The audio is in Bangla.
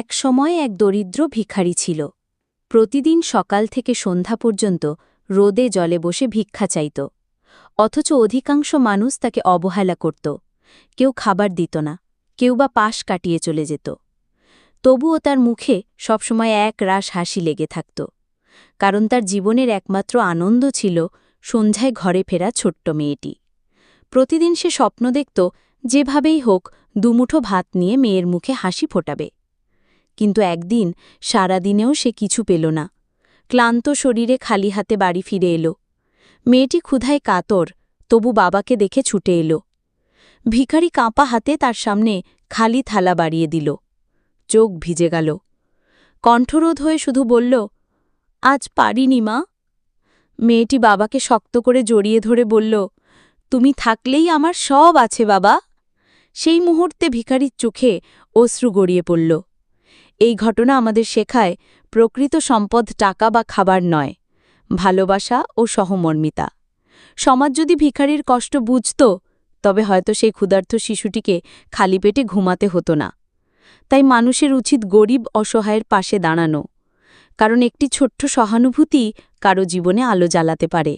এক সময় এক দরিদ্র ভিখারি ছিল। প্রতিদিন সকাল থেকে সন্ধ্যা পর্যন্ত রোদে জলে বসে ভিক্ষা চাইত। অথচ অধিকাংশ মানুষ তাকে অবহেলা করত। কেউ খাবার দিত না, কেউ বা পাশ কাটিয়ে চলে যেত। তবুও তার মুখে সবসময় এক রাস হাসি লেগে থাকত। কারণ তার জীবনের একমাত্র আনন্দ ছিল সন্ধ্যায় ঘরে ফেরা ছোট্ট মেয়েটি। প্রতিদিন সে স্বপ্ন দেখত, যেভাবেই হোক দুমুঠো ভাত নিয়ে মেয়ের মুখে হাসি ফোটাবে। কিন্তু একদিন সারাদিনেও সে কিছু পেল না। ক্লান্ত শরীরে খালি হাতে বাড়ি ফিরে এলো। মেয়েটি ক্ষুধায় কাতর, তবু বাবাকে দেখে ছুটে এলো। ভিখারি কাঁপা হাতে তার সামনে খালি থালা বাড়িয়ে দিল। চোখ ভিজে গেল। কণ্ঠরোধ হয়ে শুধু বলল, আজ পারিনি মা। মেয়েটি বাবাকে শক্ত করে জড়িয়ে ধরে বলল, তুমি থাকলেই আমার সব আছে বাবা। সেই মুহূর্তে ভিখারির চোখে অশ্রু গড়িয়ে পড়ল। এই ঘটনা আমাদের শেখায় প্রকৃত সম্পদ টাকা বা খাবার নয়, ভালোবাসা ও সহমর্মিতা। সমাজ যদি ভিখারির কষ্ট বুঝত, তবে হয়তো সেই ক্ষুধার্ত শিশুটিকে খালি পেটে ঘুমাতে হতো না। তাই মানুষের উচিত গরিব অসহায়ের পাশে দাঁড়ানো, কারণ একটি ছোট্ট সহানুভূতি কারও জীবনে আলো জ্বালাতে পারে।